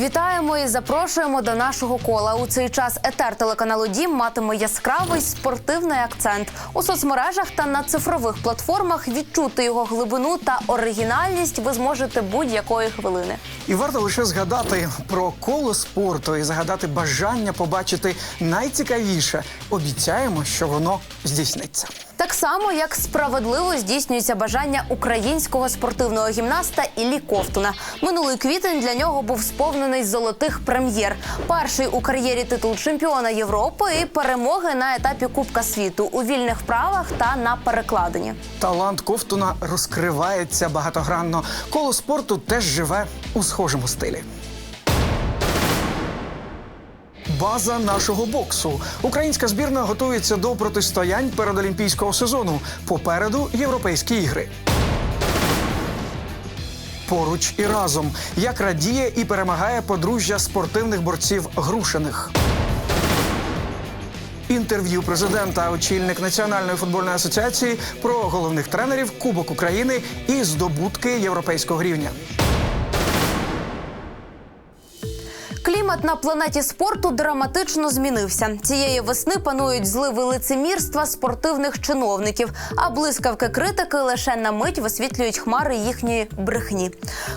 Вітаємо і запрошуємо до нашого кола. У цей час етер телеканалу Дім матиме яскравий спортивний акцент у соцмережах та на цифрових платформах. Відчути його глибину та оригінальність ви зможете будь-якої хвилини. І варто лише згадати про коло спорту і загадати бажання побачити найцікавіше. Обіцяємо, що воно здійсниться. Так само, як справедливо здійснюється бажання українського спортивного гімнаста Іллі Ковтуна. Минулий квітень для нього був сповнений золотих прем'єр. Перший у кар'єрі титул чемпіона Європи і перемоги на етапі Кубка світу у вільних вправах та на перекладині. Талант Ковтуна розкривається багатогранно. Коло спорту теж живе у схожому стилі. База нашого боксу. Українська збірна готується до протистоянь перед олімпійського сезону. Попереду європейські ігри. Поруч і разом, як радіє і перемагає подружжя спортивних борців Грушиних. Інтерв'ю президента, очільник Національної футбольної асоціації про головних тренерів Кубок України і здобутки європейського рівня. Клімат на планеті спорту драматично змінився. Цієї весни панують зливи лицемірства спортивних чиновників, а блискавки критики лише на мить висвітлюють хмари їхньої брехні.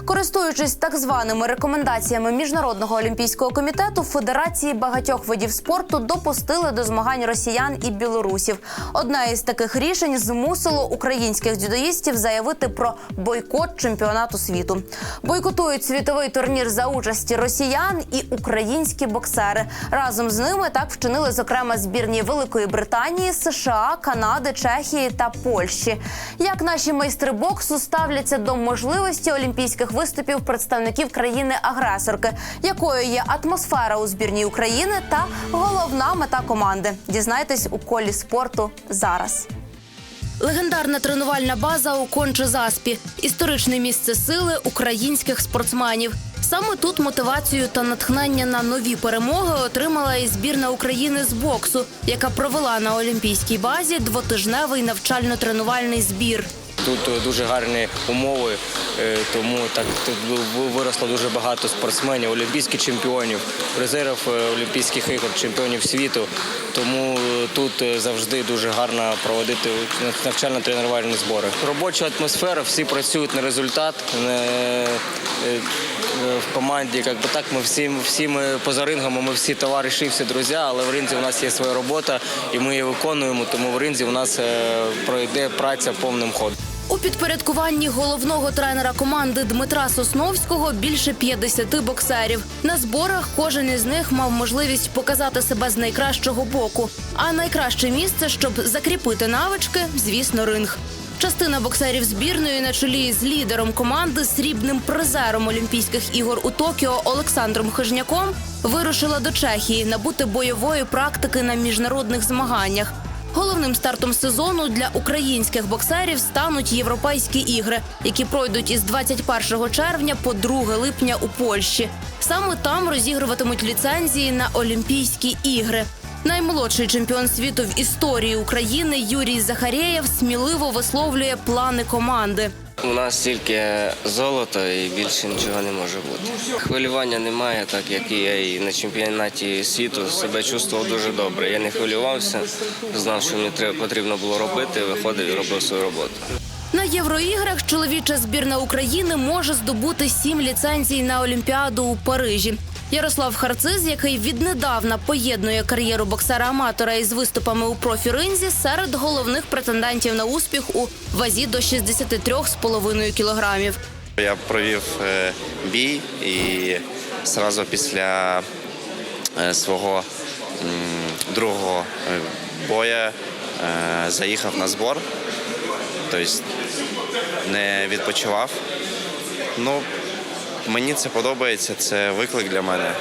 Користуючись так званими рекомендаціями міжнародного олімпійського комітету, федерації багатьох видів спорту допустили до змагань росіян і білорусів. Одна із таких рішень змусило українських дзюдоїстів заявити про бойкот чемпіонату світу. Бойкотують світовий турнір за участі росіян і українські боксери. Разом з ними так вчинили зокрема збірні Великої Британії, США, Канади, Чехії та Польщі. Як наші майстри боксу ставляться до можливості олімпійських виступів представників країни-агресорки, якою є атмосфера у збірній України та головна мета команди? Дізнайтесь у колі спорту зараз. Легендарна тренувальна база у Конче-Заспі – історичне місце сили українських спортсменів. Саме тут мотивацію та натхнення на нові перемоги отримала і збірна України з боксу, яка провела на олімпійській базі двотижневий навчально-тренувальний збір. Тут е, дуже гарні умови, е, тому так виросло дуже багато спортсменів, олімпійських чемпіонів, призерів е, Олімпійських ігор, чемпіонів світу. Тому тут завжди дуже гарно проводити навчально-тренувальні збори. Робоча атмосфера, всі працюють на результат. Е, В команді, як би так, ми всі, всі ми поза рингом, ми всі товариші, всі друзі, але в ринзі у нас є своя робота і ми її виконуємо, тому в ринзі у нас е, пройде праця повним ходом. У підпорядкуванні головного тренера команди Дмитра Сосновського більше 50 боксерів. На зборах кожен із них мав можливість показати себе з найкращого боку. А найкраще місце, щоб закріпити навички, звісно, ринг. Частина боксерів збірної на чолі з лідером команди, срібним призером Олімпійських ігор у Токіо Олександром Хижняком вирушила до Чехії набути бойової практики на міжнародних змаганнях. Головним стартом сезону для українських боксерів стануть європейські ігри, які пройдуть із 21 червня по 2 липня у Польщі. Саме там розігруватимуть ліцензії на Олімпійські ігри. Наймолодший чемпіон світу в історії України Юрій Захарєєв сміливо висловлює плани команди. У нас тільки золото і більше нічого не може бути. Хвилювання немає, так як і я і на чемпіонаті світу себе чувствував дуже добре. Я не хвилювався, знав, що мені потрібно було робити, виходив і робив свою роботу. На євроіграх чоловіча збірна України може здобути сім ліцензій на Олімпіаду у Парижі. Ярослав Харциз, який віднедавна поєднує кар'єру боксера-аматора із виступами у профі-ринзі, серед головних претендентів на успіх у вазі до 63,5 кілограмів. Я провів е, бій і одразу після е, свого другого е, боя заїхав на збор, тобто не відпочивав. Ну, мені це подобається, це виклик для мене.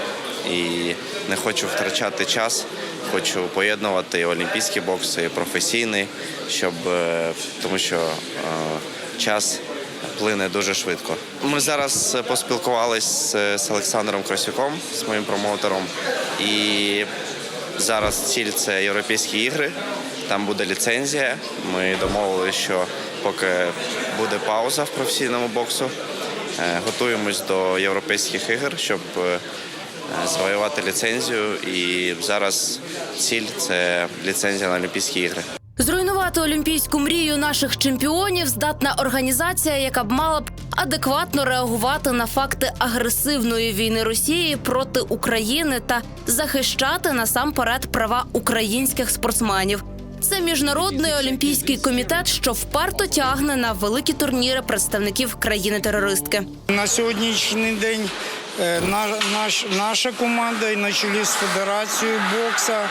І не хочу втрачати час, хочу поєднувати і олімпійський бокс, і професійний, щоб, е, тому що е, час плине дуже швидко. Ми зараз поспілкувалися з Олександром Красюком, з моїм промоутером, і зараз ціль це європейські ігри. Там буде ліцензія. Ми домовилися, що поки буде пауза в професійному боксу, е, готуємось до європейських ігор, щоб е, завоювати ліцензію. І зараз ціль це ліцензія на Олімпійські ігри. Зруйнувати олімпійську мрію наших чемпіонів здатна організація, яка б мала б адекватно реагувати на факти агресивної війни Росії проти України та захищати насамперед права українських спортсменів. Це міжнародний олімпійський комітет, що вперто тягне на великі турніри представників країни-терористки. На сьогоднішній день е, наш, наша команда і на чолі з федерацією бокса.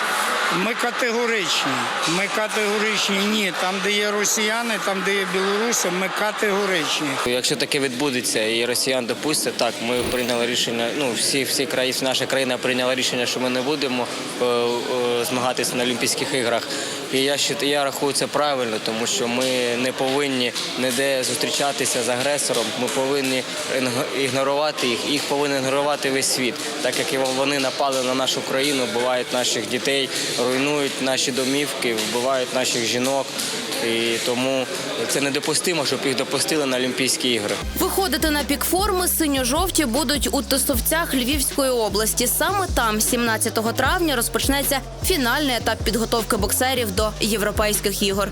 Ми категоричні. Ми категоричні. Ні, там, де є росіяни, там, де є білоруси, ми категоричні. Якщо таке відбудеться і росіян допустять, так ми прийняли рішення. Ну всі всі країни, наша країна прийняла рішення, що ми не будемо е, е, змагатися на Олімпійських іграх. І я я рахую це правильно, тому що ми не повинні ніде зустрічатися з агресором. Ми повинні ігнорувати їх. Їх повинен ігнорувати весь світ, так як вони напали на нашу країну, вбивають наших дітей, руйнують наші домівки, вбивають наших жінок. І тому це недопустимо, щоб їх допустили на Олімпійські ігри. Виходити на пік форми синьо-жовті будуть у Тисовцях Львівської області. Саме там, 17 травня, розпочнеться фінальний етап підготовки боксерів до європейських ігор.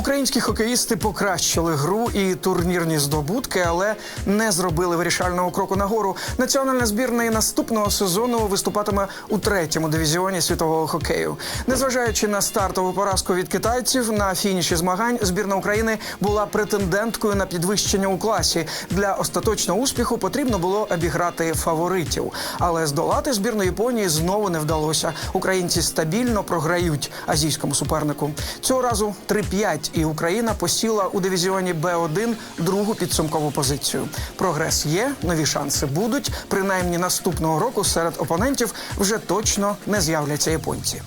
Українські хокеїсти покращили гру і турнірні здобутки, але не зробили вирішального кроку нагору. Національна збірна і наступного сезону виступатиме у третьому дивізіоні світового хокею. Незважаючи на стартову поразку від китайців, на фініші змагань збірна України була претенденткою на підвищення у класі. Для остаточного успіху потрібно було обіграти фаворитів, але здолати збірну Японії знову не вдалося. Українці стабільно програють азійському супернику. Цього разу 3-5, і Україна посіла у дивізіоні Б1 другу підсумкову позицію. Прогрес є, нові шанси будуть. Принаймні наступного року серед опонентів вже точно не з'являться японці.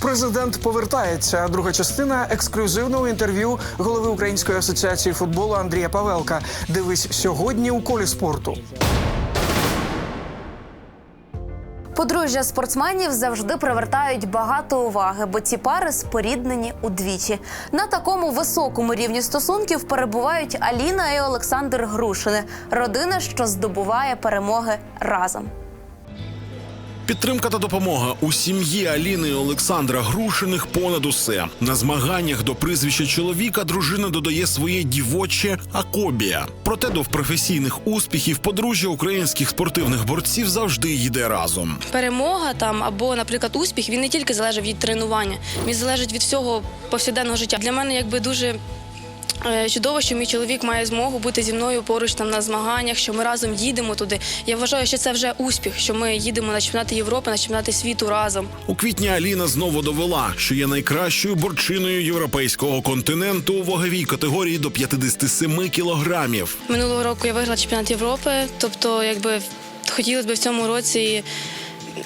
Президент повертається. Друга частина ексклюзивного інтерв'ю голови Української асоціації футболу Андрія Павелка. Дивись сьогодні у колі спорту. Подружжя спортсменів завжди привертають багато уваги, бо ці пари споріднені удвічі. На такому високому рівні стосунків перебувають Аліна і Олександр Грушини, родина, що здобуває перемоги разом. Підтримка та допомога у сім'ї Аліни і Олександра Грушиних понад усе на змаганнях до прізвища чоловіка дружина додає своє дівоче акобія. Проте до професійних успіхів подружжя українських спортивних борців завжди йде разом. перемога там або, наприклад, успіх, він не тільки залежить від тренування, він залежить від всього повсякденного життя. Для мене якби дуже. Е, Чудово, що мій чоловік має змогу бути зі мною поруч там на змаганнях, що ми разом їдемо туди. Я вважаю, що це вже успіх, що ми їдемо на чемпіонати Європи, на чемпіонати світу разом. У квітні Аліна знову довела, що є найкращою борчиною європейського континенту у ваговій категорії до 57 кілограмів. Минулого року я виграла чемпіонат Європи, тобто, якби хотілося б в цьому році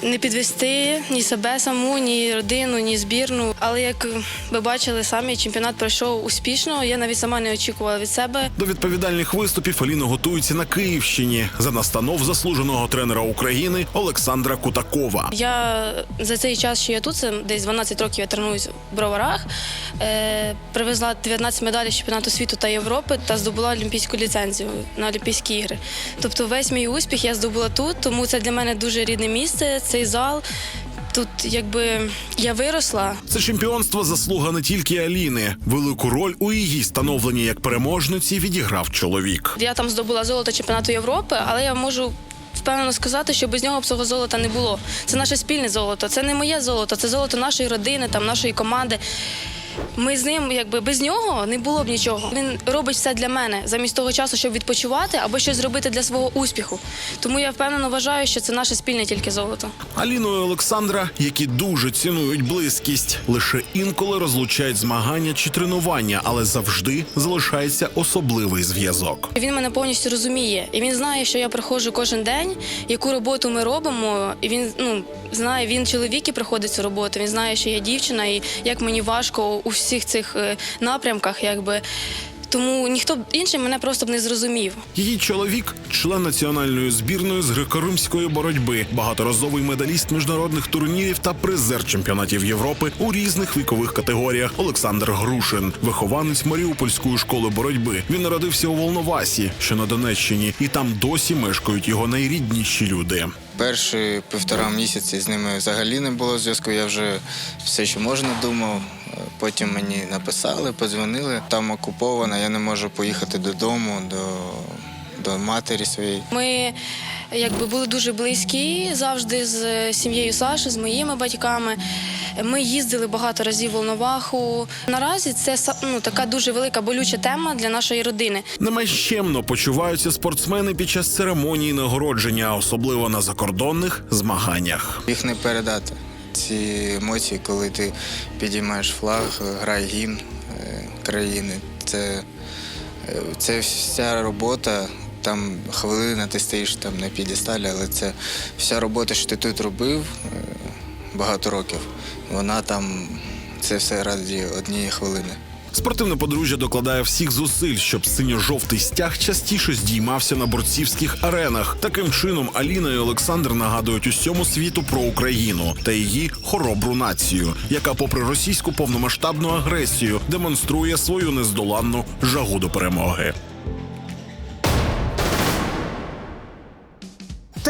не підвести ні себе саму, ні родину, ні збірну. Але як ви бачили самі, чемпіонат пройшов успішно. Я навіть сама не очікувала від себе. До відповідальних виступів Аліна готується на Київщині за настанов заслуженого тренера України Олександра Кутакова. Я за цей час, що я тут, це десь 12 років я тренуюсь в броварах. Е, привезла 19 медалей з чемпіонату світу та Європи та здобула олімпійську ліцензію на Олімпійські ігри. Тобто весь мій успіх я здобула тут, тому це для мене дуже рідне місце. Цей зал. Тут якби я виросла, Це чемпіонство заслуга не тільки Аліни. Велику роль у її становленні як переможниці відіграв чоловік. Я там здобула золото чемпіонату Європи, але я можу впевнено сказати, що без нього б цього золота не було. Це наше спільне золото, це не моє золото, це золото нашої родини, там нашої команди. Ми з ним, якби без нього не було б нічого. Він робить все для мене замість того часу, щоб відпочивати або щось зробити для свого успіху. Тому я впевнено вважаю, що це наше спільне тільки золото. Аліну і Олександра, які дуже цінують близькість, лише інколи розлучають змагання чи тренування, але завжди залишається особливий зв'язок. Він мене повністю розуміє, і він знає, що я приходжу кожен день, яку роботу ми робимо. І він ну знає, він чоловік і приходить цю роботу. Він знає, що я дівчина, і як мені важко у всіх цих е, напрямках, якби. Тому ніхто б інший мене просто б не зрозумів. Її чоловік, член національної збірної з греко-римської боротьби, багаторазовий медаліст міжнародних турнірів та призер чемпіонатів Європи у різних вікових категоріях. Олександр Грушин, вихованець Маріупольської школи боротьби. Він народився у Волновасі, що на Донеччині, і там досі мешкають його найрідніші люди. Перші півтора місяці з ними взагалі не було зв'язку. Я вже все, що можна, думав. Потім мені написали, подзвонили. Там окуповано, я не можу поїхати додому, до, до матері своєї. Ми якби були дуже близькі завжди з сім'єю Саші, з моїми батьками. Ми їздили багато разів в Волноваху. Наразі це ну, така дуже велика болюча тема для нашої родини. Не менш щемно почуваються спортсмени під час церемонії нагородження, особливо на закордонних змаганнях. Їх не передати. Ці емоції, коли ти підіймаєш флаг, грай гімн е, країни. Це, е, це вся робота. Там хвилина ти стоїш там на підісталі, але це вся робота, що ти тут робив е, багато років, вона там це все раді однієї хвилини. Спортивне подружжя докладає всіх зусиль, щоб синьо-жовтий стяг частіше здіймався на борцівських аренах. Таким чином Аліна і Олександр нагадують усьому світу про Україну та її хоробру націю, яка, попри російську повномасштабну агресію, демонструє свою нездоланну жагу до перемоги.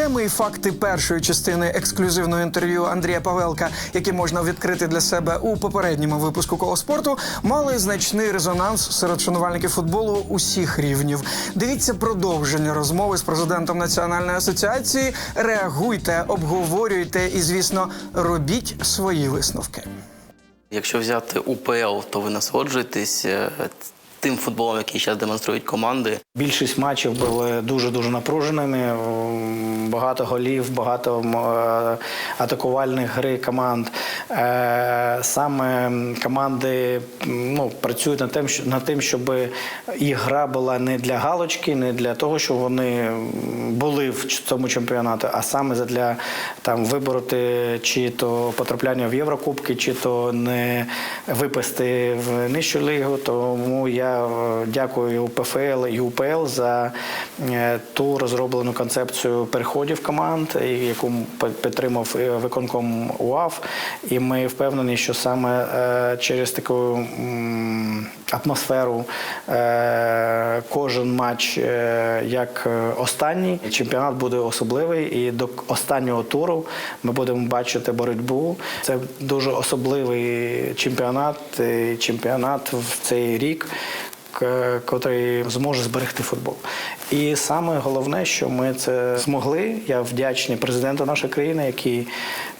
Теми і факти першої частини ексклюзивного інтерв'ю Андрія Павелка, які можна відкрити для себе у попередньому випуску коло спорту, мали значний резонанс серед шанувальників футболу усіх рівнів. Дивіться продовження розмови з президентом національної асоціації. Реагуйте, обговорюйте і, звісно, робіть свої висновки. Якщо взяти УПЛ, то ви насолоджуєтесь е, тим футболом, який зараз демонструють команди. Більшість матчів були дуже дуже напруженими. Багато голів, багато е, атакувальних гри команд. Е, Саме команди ну, працюють над тим, над тим, щоб їх гра була не для галочки, не для того, щоб вони були цьому чемпіонаті, а саме для там вибороти чи то потрапляння в Єврокубки, чи то не випасти в нижчу лігу. Тому я е, дякую УПФЛ і УПЛ за е, ту розроблену концепцію переходів команд, яку підтримав е, виконком УАФ. І ми впевнені, що саме через таку атмосферу е, кожен матч е, як е, останній чемпіонат буде особливий, і до останнього туру ми будемо бачити боротьбу. Це дуже особливий чемпіонат, чемпіонат в цей рік. Котрий зможе зберегти футбол, і саме головне, що ми це змогли. Я вдячний президенту нашої країни, який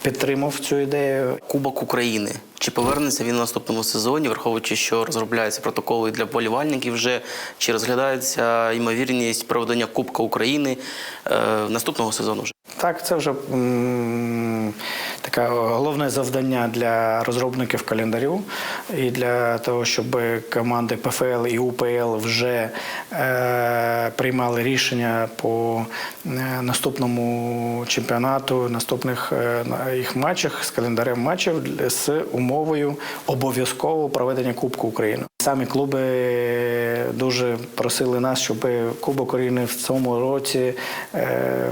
підтримав цю ідею. Кубок України. Чи повернеться він у наступному сезоні, враховуючи, що розробляються протоколи для болівальників вже чи розглядається ймовірність проведення Кубка України е, наступного сезону? Вже Так, це вже м, таке головне завдання для розробників календарю і для того, щоб команди ПФЛ і УПЛ вже е, приймали рішення по е, наступному чемпіонату, наступних е, їх матчах з календарем матчів з умовою обов'язкового проведення Кубку України. Самі клуби дуже просили нас, щоб Кубок України в цьому році е,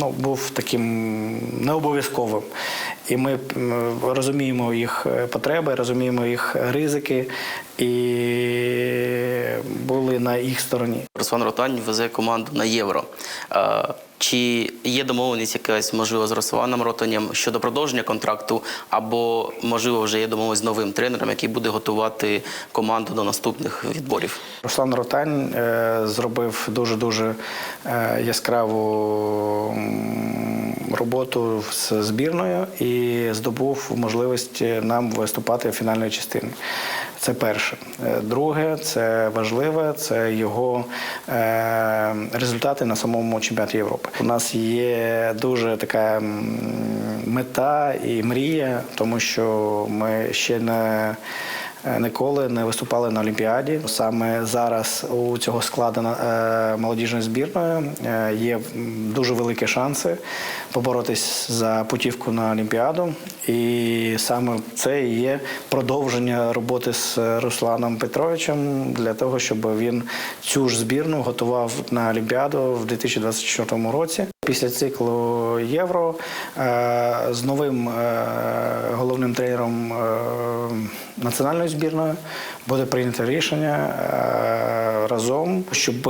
ну, був таким необов'язковим. І ми розуміємо їх е, потреби, розуміємо їх ризики і були на їх стороні. Руслан Ротань везе команду на євро. Е, Чи є домовленість якась можливо з Русланом Ротанем щодо продовження контракту, або можливо вже є домовленість з новим тренером, який буде готувати команду до наступних відборів? Руслан Ротань е, зробив дуже дуже яскраву роботу з збірною і здобув можливість нам виступати в фінальній частині. Це перше. Е, Друге, це важливе, це його е, результати на самому чемпіонаті Європи. У нас є дуже така мета і мрія, тому що ми ще не е, ніколи не виступали на Олімпіаді. Саме зараз у цього складу е, молодіжної збірної е, є дуже великі шанси поборотись за путівку на Олімпіаду. І саме це і є продовження роботи з Русланом Петровичем для того, щоб він цю ж збірну готував на Олімпіаду в 2024 році. Після циклу Євро е, з новим е, головним тренером національної збірної буде прийнято рішення е, разом, щоб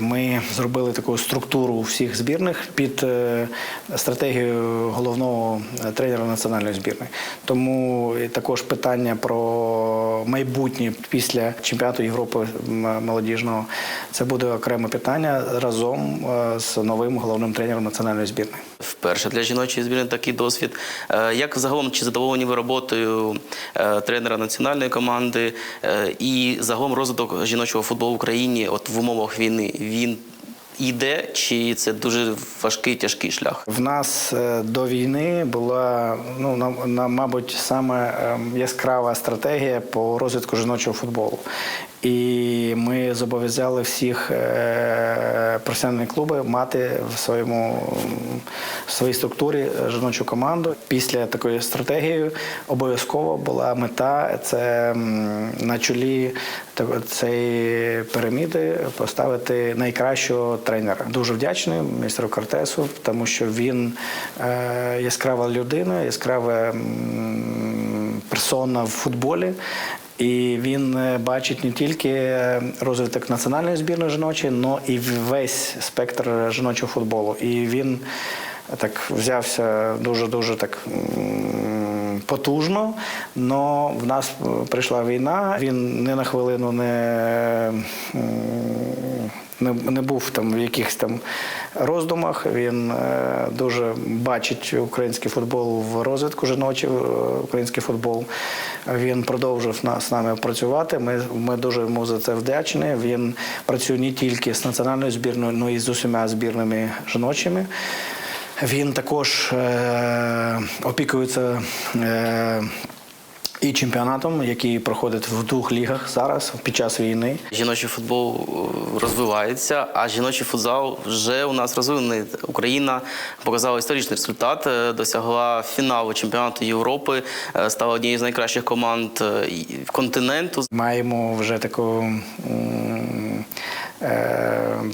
ми зробили таку структуру всіх збірних під е, стратегію головного тренера національної збірної. Тому також питання про майбутнє після чемпіонату Європи молодіжного це буде окреме питання разом е, з новим головним тренером національної збірної. Вперше для жіночої збірної такий досвід. Е, Як загалом чи задоволені ви роботою е, тренера національної команди е, і загалом розвиток жіночого футболу в Україні от в умовах війни? Він йде, чи це дуже важкий тяжкий шлях? В нас е, до війни була ну на, на мабуть саме ем, яскрава стратегія по розвитку жіночого футболу. І ми зобов'язали всіх е, професіональні клуби мати в своєму в своїй структурі жіночу команду. Після такої стратегії обов'язково була мета це на чолі цієї піраміди поставити найкращого тренера. Дуже вдячний містеру Кортесу, тому що він е, яскрава людина, яскрава персона в футболі. І він е, бачить не тільки е, розвиток національної збірної жіночої, але і весь спектр жіночого футболу. І він так взявся дуже дуже так потужно. Но в нас е, прийшла війна. Він не на хвилину не. Не, не був там в якихось там роздумах. Він е, дуже бачить український футбол в розвитку жіночий е, український футбол. Він продовжив на, з нами працювати. Ми, ми дуже йому за це вдячні. Він працює не тільки з національною збірною, але й з усіма збірними жіночими. Він також е, опікується. Е, і чемпіонатом, який проходить в двох лігах зараз під час війни. Жіночий футбол е, розвивається, а жіночий футзал вже у нас розвинений. Україна показала історичний результат, е, досягла фіналу чемпіонату Європи, е, стала однією з найкращих команд континенту. Маємо вже таку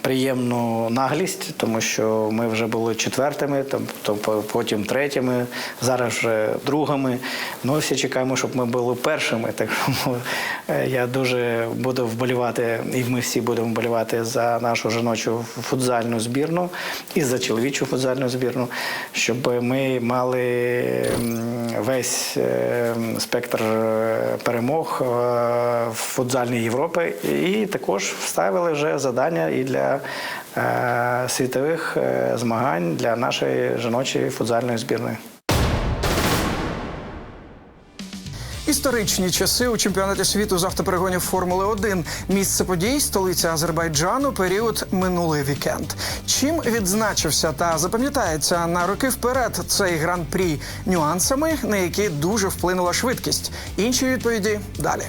приємну наглість, тому що ми вже були четвертими, там, потім третіми, зараз вже другими. Ну, всі чекаємо, щоб ми були першими. Так що е, я дуже буду вболівати, і ми всі будемо вболівати за нашу жіночу футзальну збірну і за чоловічу футзальну збірну, щоб ми мали весь е, спектр е, перемог е, в футзальній Європі, і також вставили вже завдання і для е, світових е, змагань для нашої жіночої футзальної збірної. Історичні часи у чемпіонаті світу з автоперегонів Формули 1 Місце подій столиця Азербайджану. Період минулий вікенд. Чим відзначився та запам'ятається на роки вперед цей гран-прі нюансами, на які дуже вплинула швидкість. Інші відповіді далі.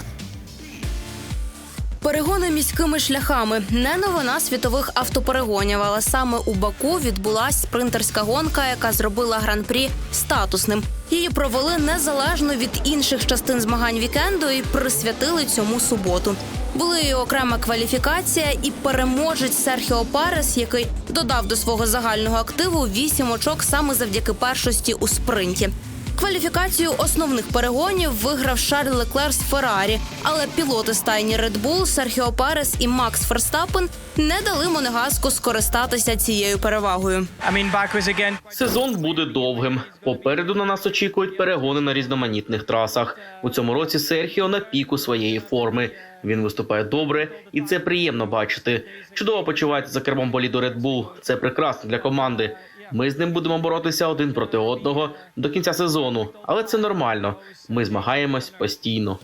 Перегони міськими шляхами не новина світових автоперегонів, але саме у Баку відбулась спринтерська гонка, яка зробила гран-прі статусним. Її провели незалежно від інших частин змагань вікенду і присвятили цьому суботу. Були і окрема кваліфікація, і переможець Серхіо Парес, який додав до свого загального активу вісім очок саме завдяки першості у спринті. Кваліфікацію основних перегонів виграв Шарль Леклер з Феррарі, але пілоти стайні Red Bull, Серхіо Перес і Макс Ферстапен не дали Монегаску скористатися цією перевагою. Сезон буде довгим. Попереду на нас очікують перегони на різноманітних трасах. У цьому році Серхіо на піку своєї форми. Він виступає добре, і це приємно бачити. Чудово почувається за кермом боліду Red Bull. Це прекрасно для команди. Ми з ним будемо боротися один проти одного до кінця сезону, але це нормально. Ми змагаємось постійно.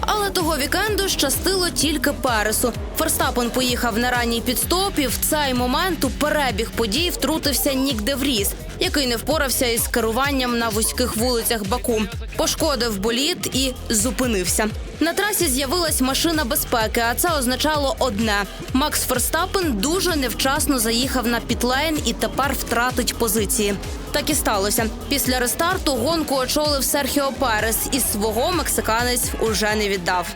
Але того вікенду щастило тільки Пересу. Ферстапен поїхав на ранній підстоп і в цей момент у перебіг подій втрутився Нік Девріс. який не впорався із керуванням на вузьких вулицях Баку. Пошкодив боліт і зупинився. На трасі з'явилась машина безпеки, а це означало одне: Макс Ферстапен дуже невчасно заїхав на пітлейн і тепер втратить позиції. Так і сталося. Після рестарту гонку очолив Серхіо Перес, і свого мексиканець уже не віддав.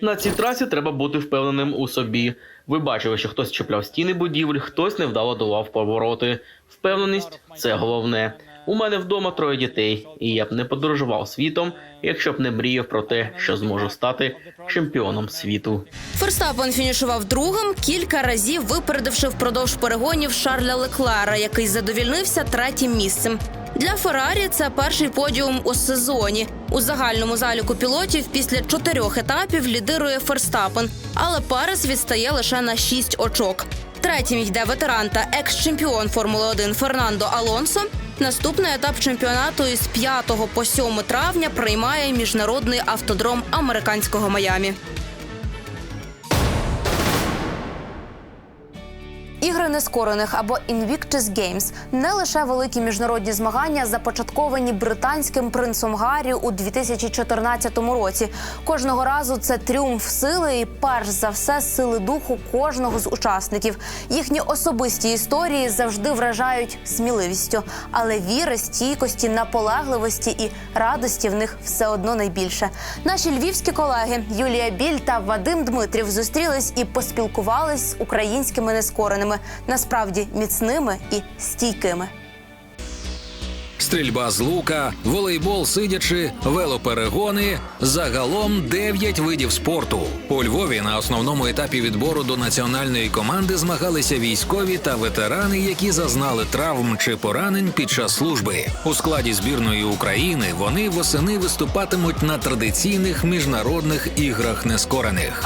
На цій трасі треба бути впевненим у собі. Ви бачили, що хтось чіпляв стіни будівель, хтось невдало долав повороти. Впевненість це головне. У мене вдома троє дітей, і я б не подорожував світом, якщо б не мріяв про те, що зможу стати чемпіоном світу. Ферстапен фінішував другим, кілька разів випередивши впродовж перегонів Шарля Леклера, який задовільнився третім місцем. Для Феррарі це перший подіум у сезоні. У загальному заліку пілотів після чотирьох етапів лідирує Ферстапен, але Перес відстає лише на шість очок. Третім йде ветеран та екс-чемпіон Формули 1 Фернандо Алонсо. Наступний етап чемпіонату із 5 по 7 травня приймає міжнародний автодром американського Майамі. Ігри нескорених або Invictus Games – не лише великі міжнародні змагання, започатковані британським принцом Гаррі у 2014 році. Кожного разу це тріумф сили і перш за все сили духу кожного з учасників. Їхні особисті історії завжди вражають сміливістю, але віри, стійкості, наполегливості і радості в них все одно найбільше. Наші львівські колеги Юлія Біль та Вадим Дмитрів зустрілись і поспілкувались з українськими нескореними, насправді міцними і стійкими. Стрільба з лука, волейбол сидячи, велоперегони загалом 9 видів спорту. У Львові на основному етапі відбору до національної команди змагалися військові та ветерани, які зазнали травм чи поранень під час служби. У складі збірної України вони восени виступатимуть на традиційних міжнародних іграх нескорених.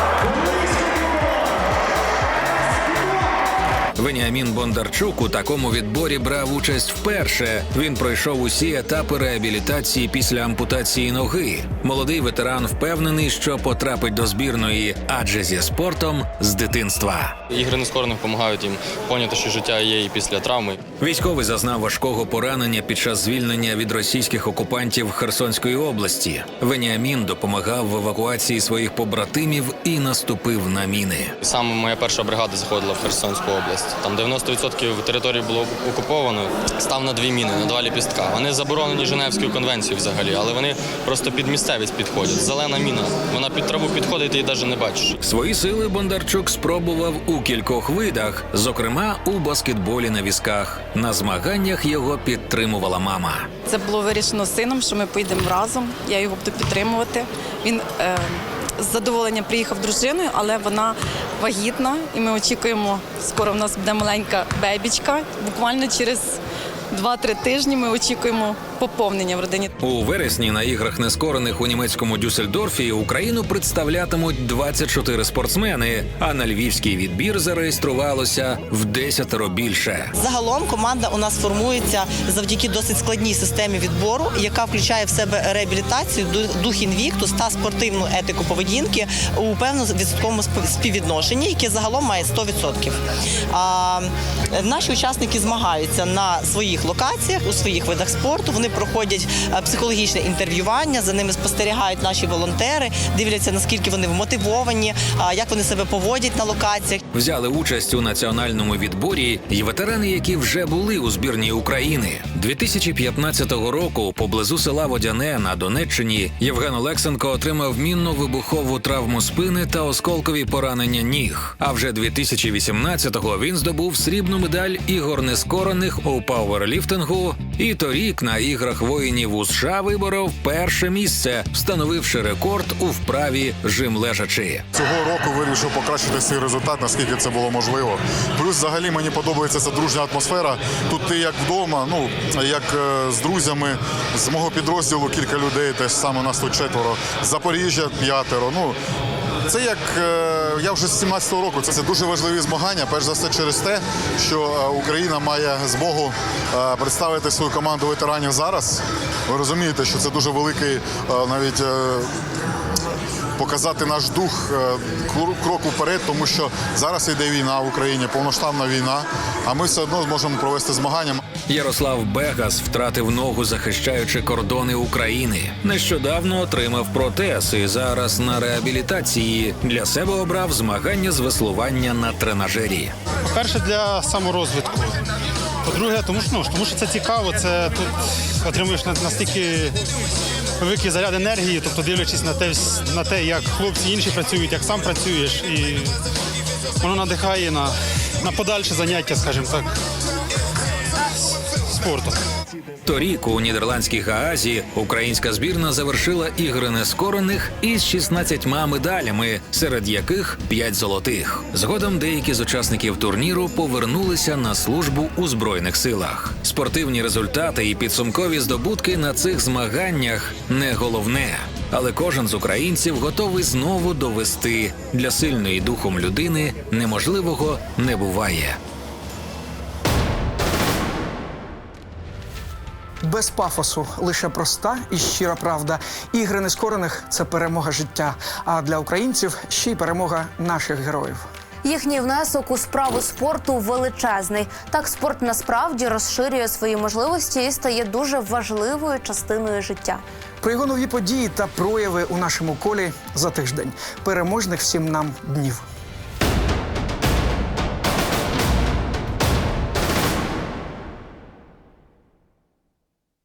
Веніамін Бондарчук у такому відборі брав участь вперше. Він пройшов усі етапи реабілітації після ампутації ноги. Молодий ветеран впевнений, що потрапить до збірної, адже зі спортом з дитинства. Ігри нескорених допомагають їм поняти, що життя є і після травми. Військовий зазнав важкого поранення під час звільнення від російських окупантів Херсонської області. Веніамін допомагав в евакуації своїх побратимів і наступив на міни. Саме моя перша бригада заходила в Херсонську область. Там 90% території було окуповано. Став на дві міни, на два ліпістка. Вони заборонені Женевською конвенцією взагалі, але вони просто під місцевість підходять. Зелена міна. Вона під траву підходить, ти її навіть не бачиш. Свої сили Бондарчук спробував у кількох видах, зокрема у баскетболі на візках. На змаганнях його підтримувала мама. Це було вирішено з сином, що ми поїдемо разом. Я його буду підтримувати. Він е, з задоволенням приїхав дружиною, але вона вагітна, і ми очікуємо, скоро в нас буде маленька бебічка. Буквально через 2-3 тижні ми очікуємо поповнення в родині. У вересні на іграх нескорених у німецькому Дюссельдорфі Україну представлятимуть 24 спортсмени, а на львівський відбір зареєструвалося в десятеро більше. Загалом команда у нас формується завдяки досить складній системі відбору, яка включає в себе реабілітацію, дух інвіктус та спортивну етику поведінки у певному відсотковому спів- співвідношенні, яке загалом має 100%. А, наші учасники змагаються на своїх локаціях у своїх видах спорту. Вони проходять е, психологічне інтерв'ювання, за ними спостерігають наші волонтери, дивляться наскільки вони вмотивовані, а, як вони себе поводять на локаціях. Взяли участь у національному відборі й ветерани, які вже були у збірній України. 2015 року поблизу села Водяне на Донеччині Євген Олексенко отримав мінно-вибухову травму спини та осколкові поранення ніг. А вже 2018-го він здобув срібну медаль ігор нескорених у пауерліфтингу. І торік на іграх воїнів у США виборов перше місце, встановивши рекорд у вправі жим лежачи. Цього року вирішив покращити свій результат, наскільки це було можливо. Плюс, взагалі, мені подобається ця дружня атмосфера. Тут ти як вдома, ну як е, з друзями, з мого підрозділу кілька людей, теж саме нас тут четверо, Запоріжжя п'ятеро. Ну це як е, я вже з 17-го року. Це, дуже важливі змагання. Перш за все, через те, що е, Україна має змогу е, представити свою команду ветеранів зараз. Ви розумієте, що це дуже великий навіть. Показати наш дух е, кру- крок вперед, тому що зараз йде війна в Україні, повноштабна війна, а ми все одно зможемо провести змагання. Ярослав Бегас втратив ногу, захищаючи кордони України. Нещодавно отримав протез і зараз на реабілітації для себе обрав змагання з веслування на тренажері. По-перше, для саморозвитку. По-друге, тому що, ну, тому що це цікаво, це тут отримуєш на- настільки великий заряд енергії, тобто дивлячись на те, на те, як хлопці інші працюють, як сам працюєш, і воно надихає на, на подальше заняття, скажімо так, спортом. Торік у нідерландській Гаазі українська збірна завершила ігри нескорених із 16 медалями, серед яких 5 золотих. Згодом деякі з учасників турніру повернулися на службу у збройних силах. Спортивні результати і підсумкові здобутки на цих змаганнях не головне. Але кожен з українців готовий знову довести для сильної духом людини неможливого не буває. Без пафосу, лише проста і щира правда. Ігри нескорених це перемога життя. А для українців ще й перемога наших героїв. Їхній внесок у справу спорту величезний. Так спорт насправді розширює свої можливості і стає дуже важливою частиною життя. Про його нові події та прояви у нашому колі за тиждень. Переможних всім нам днів.